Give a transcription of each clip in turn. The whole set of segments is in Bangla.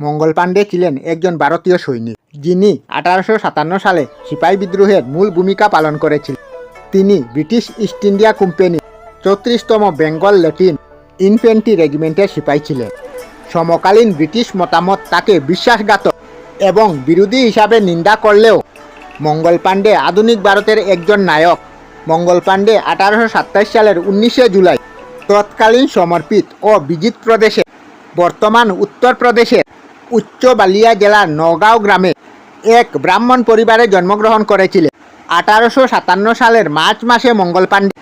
মঙ্গল পাণ্ডে ছিলেন একজন ভারতীয় সৈনিক, যিনি আঠারোশো সাতান্ন সালে সিপাহী বিদ্রোহের মূল ভূমিকা পালন করেছিলেন। তিনি ব্রিটিশ ইস্ট ইন্ডিয়া কোম্পানি চৌত্রিশতম বেঙ্গল ল্যাটিন ইনফেন্ট্রি রেজিমেন্টের সিপাহী ছিলেন। সমকালীন ব্রিটিশ মতামত তাকে বিশ্বাসঘাতক এবং বিরোধী হিসাবে নিন্দা করলেও মঙ্গল পাণ্ডে আধুনিক ভারতের একজন নায়ক। মঙ্গল পাণ্ডে আঠারোশো সাতাশ সালের উনিশে জুলাই তৎকালীন সমর্পিত ও বিজিত প্রদেশে বর্তমান উত্তরপ্রদেশের উচ্চ বালিয়া জেলার নগাঁও গ্রামে এক ব্রাহ্মণ পরিবারে জন্মগ্রহণ করেছিলেন আঠারোশো সাতান্ন সালের মার্চ মাসে মঙ্গল পাণ্ডে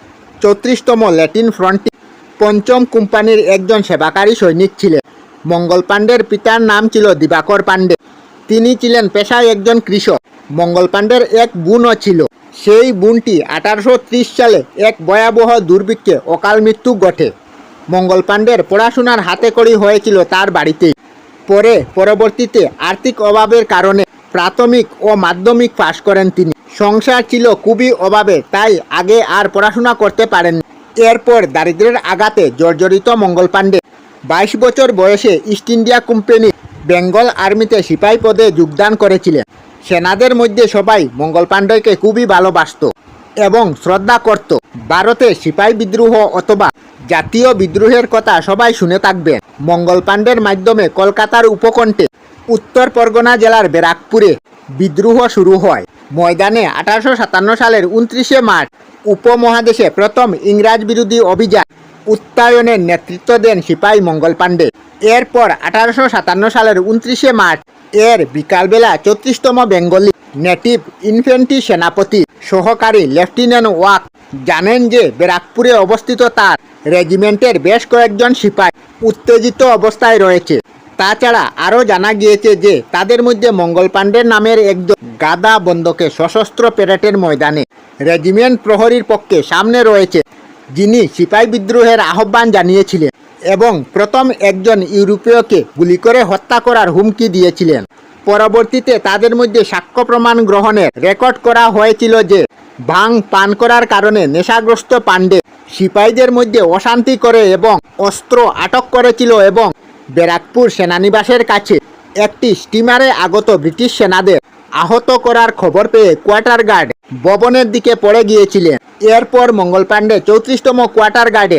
চৌত্রিশতম ল্যাটিন ফ্রন্টে পঞ্চম কোম্পানির একজন সেবাকারী সৈনিক ছিলেন। মঙ্গল পাণ্ডের পিতার নাম ছিল দিবাকর পাণ্ডে। তিনি ছিলেন পেশায় একজন কৃষক। মঙ্গল পাণ্ডের এক বোনও ছিল। সেই বোনটি আঠারোশো সালে এক ভয়াবহ দুর্ভিক্ষে অকাল মৃত্যু ঘটে। মঙ্গল পাণ্ডের পড়াশোনার হাতে কড়ি হয়েছিল তার বাড়িতেই। পরে পরবর্তীতে আর্থিক অভাবের কারণে প্রাথমিক ও মাধ্যমিক পাশ করেন তিনি। সংসার ছিল খুবই অভাবে, তাই আগে আর পড়াশোনা করতে পারেননি। এরপর দারিদ্র্যের আঘাতে জর্জরিত মঙ্গল পাণ্ডে। বাইশ বছর বয়সে ইস্ট ইন্ডিয়া কোম্পানি বেঙ্গল আর্মিতে সিপাহী পদে যোগদান করেছিলেন। সেনাদের মধ্যে সবাই মঙ্গল পাণ্ডেকে খুবই ভালোবাসত এবং শ্রদ্ধা করত। ভারতে সিপাহী বিদ্রোহ অথবা জাতীয় বিদ্রোহের কথা সবাই শুনে থাকবেন মঙ্গল পাণ্ডের মাধ্যমে কলকাতার উপকণ্ঠে উত্তর পরগনা জেলার ব্যারাকপুরে বিদ্রোহ শুরু হয়। ময়দানে আঠারোশো সাতান্ন সালের উনত্রিশে মার্চ উপমহাদেশে প্রথম ইংরাজ বিরোধী অভিযান উত্তায়নের নেতৃত্ব দেন সিপাহী মঙ্গল পাণ্ডে। এরপর আঠারোশো সাতান্ন সালের উনত্রিশে মার্চ এর বিকালবেলা চৌত্রিশতম বেঙ্গলি নেটিভ ইনফেন্ট্রি সেনাপতি সহকারী লেফটেন্যান্ট ওয়াক জানেন যে ব্যারাকপুরে অবস্থিত তার রেজিমেন্টের বেশ কয়েকজন সিপাহী উত্তেজিত অবস্থায় রয়েছে। তাছাড়া আরও জানা গিয়েছে যে তাদের মধ্যে মঙ্গল পাণ্ডের নামের একজন গাদা বন্ধকে সশস্ত্র প্যারেটের ময়দানে রেজিমেন্ট প্রহরীর পক্ষে সামনে রয়েছে, যিনি সিপাহী বিদ্রোহের আহ্বান জানিয়েছিলেন এবং প্রথম একজন ইউরোপীয়কে গুলি করে হত্যা করার হুমকি দিয়েছিলেন। পরবর্তীতে তাদের মধ্যে সাক্ষ্য প্রমাণ গ্রহণের রেকর্ড করা হয়েছিল যে ভাং পান করার কারণে নেশাগ্রস্ত পাণ্ডে সিপাহীদের মধ্যে অশান্তি করে এবং অস্ত্র আটক করেছিল এবং ব্যারাকপুর সেনানিবাসের কাছে একটি স্টিমারে আগত ব্রিটিশ সেনাদের আহত করার খবর পেয়ে কোয়ার্টার গার্ড ভবনের দিকে পড়ে গিয়েছিলেন। এরপর মঙ্গল পাণ্ডে চৌত্রিশতম কোয়ার্টার গার্ডে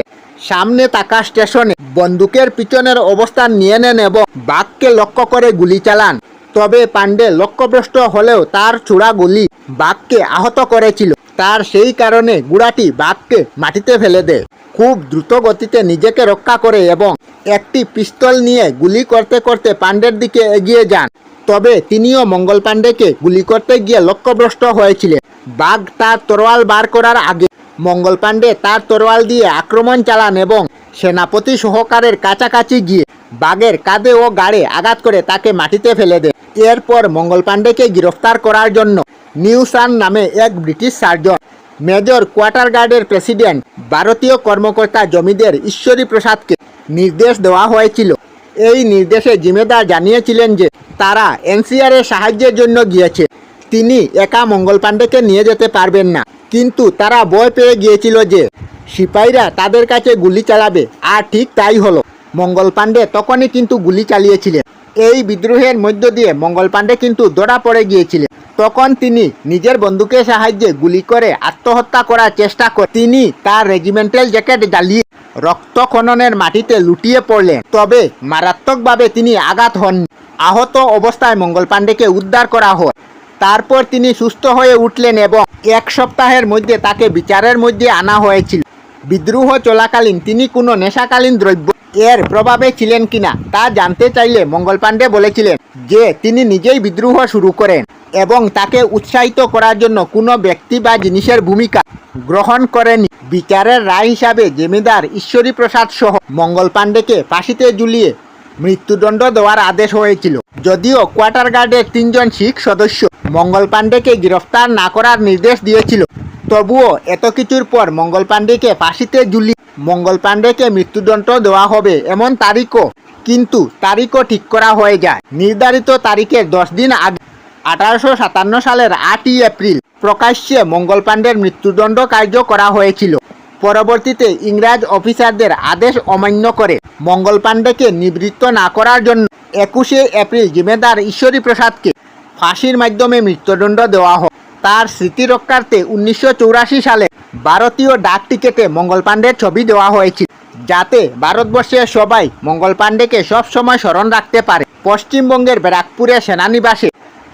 সামনে থাকা স্টেশনে বন্দুকের পিছনের অবস্থান নিয়ে নেন এবং বাঘকে লক্ষ্য করে গুলি চালান। তবে পাণ্ডে লক্ষ্যভ্রষ্ট হলেও তার চূড়া গুলি বাঘকে আহত করেছিল। তার সেই কারণে গুড়াটি বাঘকে মাটিতে ফেলে দেয়। খুব দ্রুত গতিতে নিজেকে রক্ষা করে এবং একটি পিস্তল নিয়ে গুলি করতে করতে পাণ্ডের দিকে এগিয়ে যান। তবে তিনিও মঙ্গল পাণ্ডেকে গুলি করতে গিয়ে লক্ষ্যভ্রষ্ট হয়েছিলেন। বাঘ তার তরোয়াল বার করার আগে মঙ্গল পাণ্ডে তার তরোয়াল দিয়ে আক্রমণ চালান এবং সেনাপতি সহকারের কাছাকাছি গিয়ে বাঘের কাঁধে ও গাড়ে আঘাত করে তাকে মাটিতে ফেলে দেয়। এরপর মঙ্গল পাণ্ডেকে গ্রেফতার করার জন্য নিউ সান নামে এক ব্রিটিশ সার্জন, মেজর কোয়ার্টার গার্ডের প্রেসিডেন্ট, ভারতীয় কর্মকর্তা জমিদের ঈশ্বরী প্রসাদকে নির্দেশ দেওয়া হয়েছিল। এই নির্দেশে জিম্মেদার জানিয়েছিলেন যে তারা এনসিআর এর সাহায্যের জন্য গিয়েছে। তিনি একা মঙ্গল পাণ্ডেকে নিয়ে যেতে পারবেন না। কিন্তু তারা ভয় পেয়ে গিয়েছিল যে সিপাহীরা তাদের কাছে গুলি চালাবে। আর ঠিক তাই হলো। মঙ্গল পাণ্ডে তখনই কিন্তু গুলি চালিয়েছিলেন। এই বিদ্রোহের মধ্য দিয়ে মঙ্গল পাণ্ডে কিন্তু ধরা পড়ে গিয়েছিলেন। তখন তিনি নিজের বন্দুকের সাহায্যে গুলি করে আত্মহত্যা করার চেষ্টা করে তিনি তার রেজিমেন্টাল জ্যাকেট জ্বালিয়ে রক্ত খননের মাটিতে লুটিয়ে পড়লেন। তবে মারাত্মকভাবে তিনি আঘাত হন। আহত অবস্থায় মঙ্গল পাণ্ডেকে উদ্ধার করা হয়। তারপর তিনি সুস্থ হয়ে উঠলেন এবং এক সপ্তাহের মধ্যে তাকে বিচারের মধ্যে আনা হয়েছিল। বিদ্রোহ চলাকালীন তিনি কোনো নেশাকালীন দ্রব্য এর প্রভাবে ছিলেন কিনা তা জানতে চাইলে মঙ্গল পাণ্ডে বলেছিলেন যে তিনি নিজেই বিদ্রোহ শুরু করেন এবং তাকে উৎসাহিত করার জন্য কোনো ব্যক্তি বা জিনিসের ভূমিকা গ্রহণ করেনি। বিচারের রায় হিসাবে জমিদার ঈশ্বরী প্রসাদ সহ মঙ্গল পাণ্ডেকে ফাঁসিতে ঝুলিয়ে মৃত্যুদণ্ড দেওয়ার আদেশ হয়েছিল। যদিও কোয়ার্টার গার্ডের তিনজন শিখ সদস্য মঙ্গল পাণ্ডেকে গ্রেফতার না করার নির্দেশ দিয়েছিল তবুও এত কিছুর পর মঙ্গল পাণ্ডেকে ফাঁসিতে ঝুলি মঙ্গল পাণ্ডেকে মৃত্যুদণ্ড দেওয়া হবে এমন তারিখও কিন্তু তারিখও ঠিক করা হয়ে যায়। নির্ধারিত তারিখের দশ দিন আগে আঠারোশো সাতান্ন সালের আটই এপ্রিল প্রকাশ্যে মঙ্গল পাণ্ডের মৃত্যুদণ্ড কার্য করা হয়েছিল। পরবর্তীতে ইংরাজ অফিসারদের আদেশ অমান্য করে মঙ্গল পাণ্ডেকে নিবৃত্ত না করার জন্য একুশে এপ্রিল জিমেদার ঈশ্বরী প্রসাদকে ফাঁসির মাধ্যমে মৃত্যুদণ্ড দেওয়া হয়। তার স্মৃতি রক্ষার্থে উনিশশো সালে ভারতীয় ডাক টিকেটে মঙ্গল পাণ্ডের ছবি দেওয়া হয়েছিল, যাতে ভারতবর্ষের সবাই মঙ্গল পাণ্ডেকে সবসময় স্মরণ রাখতে পারে। পশ্চিমবঙ্গের ব্যারাকপুরে সেনানিবাসে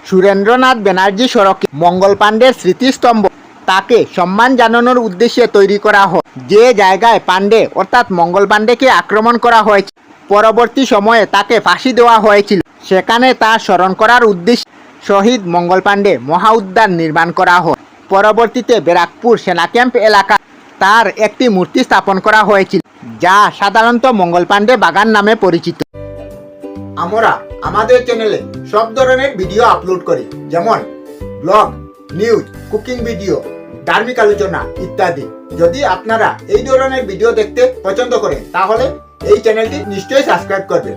সুরেন্দ্রনাথ ব্যানার্জি সড়কে মঙ্গল পাণ্ডের স্মৃতিস্তম্ভ, তাকে সম্মান জানানোর উদ্দেশ্যে তৈরি করা হয়। যে জায়গায় পাণ্ডে, অর্থাৎ মঙ্গল পাণ্ডেকে আক্রমণ করা হয়েছে, পরবর্তী সময়ে তাকে ফাঁসি দেওয়া হয়েছিল। সেখানে তার স্মরণ করার উদ্দেশ্যে শহীদ মঙ্গল পাণ্ডে মহা উদ্যান নির্মাণ করা হয়। পরবর্তীতে ব্যারাকপুর সেনা ক্যাম্প এলাকা তার একটি মূর্তি স্থাপন করা হয়েছিল, যা সাধারণত মঙ্গল পাণ্ডে বাগান নামে পরিচিত। আমরা আমাদের চ্যানেলে সব ধরনের ভিডিও আপলোড করি, যেমন ব্লগ নিউজ কুকিং ভিডিও ধার্মিক আলোচনা ইত্যাদি। যদি আপনারা এই ধরনের ভিডিও দেখতে পছন্দ করেন, তাহলে এই চ্যানেলটি নিশ্চয়ই সাবস্ক্রাইব করবেন।